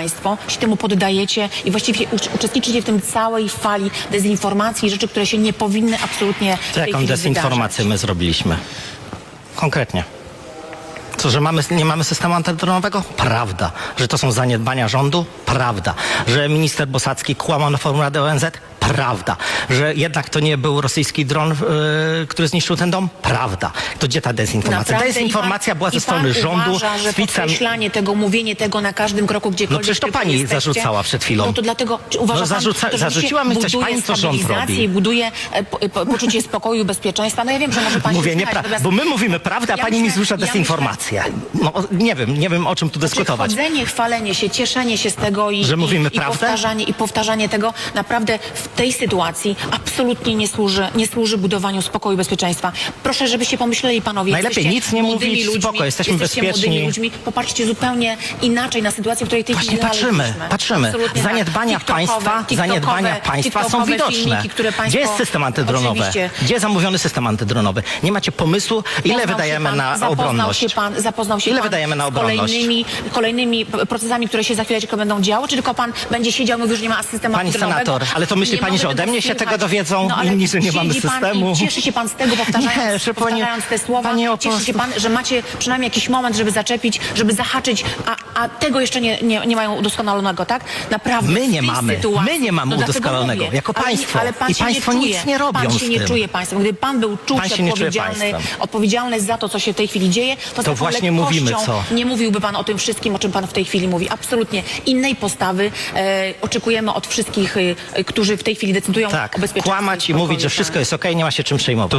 państwo się temu poddajecie i właściwie ucz- uczestniczycie w tym całej fali dezinformacji i rzeczy, które się nie powinny absolutnie To jaką dezinformację my zrobiliśmy? Konkretnie. Co, że mamy, nie mamy systemu antydronowego? Prawda. Że to są zaniedbania rządu? Prawda. Że minister Bosacki kłamał na forum Rady ONZ? Prawda. Że jednak to nie był rosyjski dron, yy, który zniszczył ten dom? Prawda. To gdzie ta dezinformacja? Naprawdę? Dezinformacja pan- była ze i pan strony rządu. Uważa, że z picem- podkreślanie tego, mówienie tego na każdym kroku, gdziekolwiek No przecież to pani jesteście, zarzucała przed chwilą. No to dlatego, czy uważa No pan, zarzuca- to rzeczywiście zarzuciła mi coś pani, co rząd robi. i buduje e, po, po, poczucie spokoju bezpieczeństwa. No ja wiem, że może pani Mówię się nieprawdę, natomiast- bo my mówimy prawdę, a Ja pani mi myślę- ja myślę- dezinformację. No nie wiem, nie wiem o czym tu Znaczy, dyskutować. Chodzenie, chwalenie się, cieszenie się z tego i, Że mówimy i, i, powtarzanie, i powtarzanie tego naprawdę w tej sytuacji absolutnie nie służy, nie służy budowaniu spokoju i bezpieczeństwa. Proszę, żebyście pomyśleli panowie. Najlepiej nic nie mówić, ludźmi, spoko, jesteśmy jesteście bezpieczni. młodymi ludźmi. Popatrzcie zupełnie inaczej na sytuację, w której tej Właśnie chwili patrzymy, patrzymy. Absolutnie tak. Zaniedbania TikTokowe- państwa, zaniedbania państwa są widoczne. Filmiki, państwo, Gdzie jest system antydronowy? Oczywiście. Gdzie jest zamówiony system antydronowy? Nie macie pomysłu, ile wydajemy pan, na obronność? Się pan, zapoznał się Ile pan wydajemy na z obronność? kolejnymi, kolejnymi procesami, które się za chwileczkę będą działy, czy tylko pan będzie siedział i mówił, że nie ma systemu Pani antydronowego? senator, ale to myśli Nie pani, że ode mnie się tego dowiedzą, ale inni, że nie mamy siedzi pan systemu? I cieszy się pan z tego, powtarzając, Nie, że pani- powtarzając te słowa. pani cieszy się prostu- pan, że macie przynajmniej jakiś moment, żeby zaczepić, żeby zahaczyć, a, a tego jeszcze nie, nie, nie mają udoskonalonego, tak? Naprawdę. My nie w tej mamy. Sytuacji, My nie mamy dlatego udoskonalonego. mówię. Jako Ale- państwo. Ale pan I się państwo nie nic czuje. nie robią Pan z się nie tym. czuje państwem. Gdyby pan był czuć Pan się nie czuje odpowiedzialny, państwem. odpowiedzialny za to, co się w tej chwili dzieje, to, z taką właśnie mówimy, co. nie mówiłby pan o tym wszystkim, o czym pan w tej chwili mówi. Absolutnie innej postawy e, oczekujemy od wszystkich, e, którzy w tej chwili decydują o Tak, bezpieczeństwie. kłamać i spokoju, mówić, że tak. wszystko jest okej, nie ma się czym przejmować.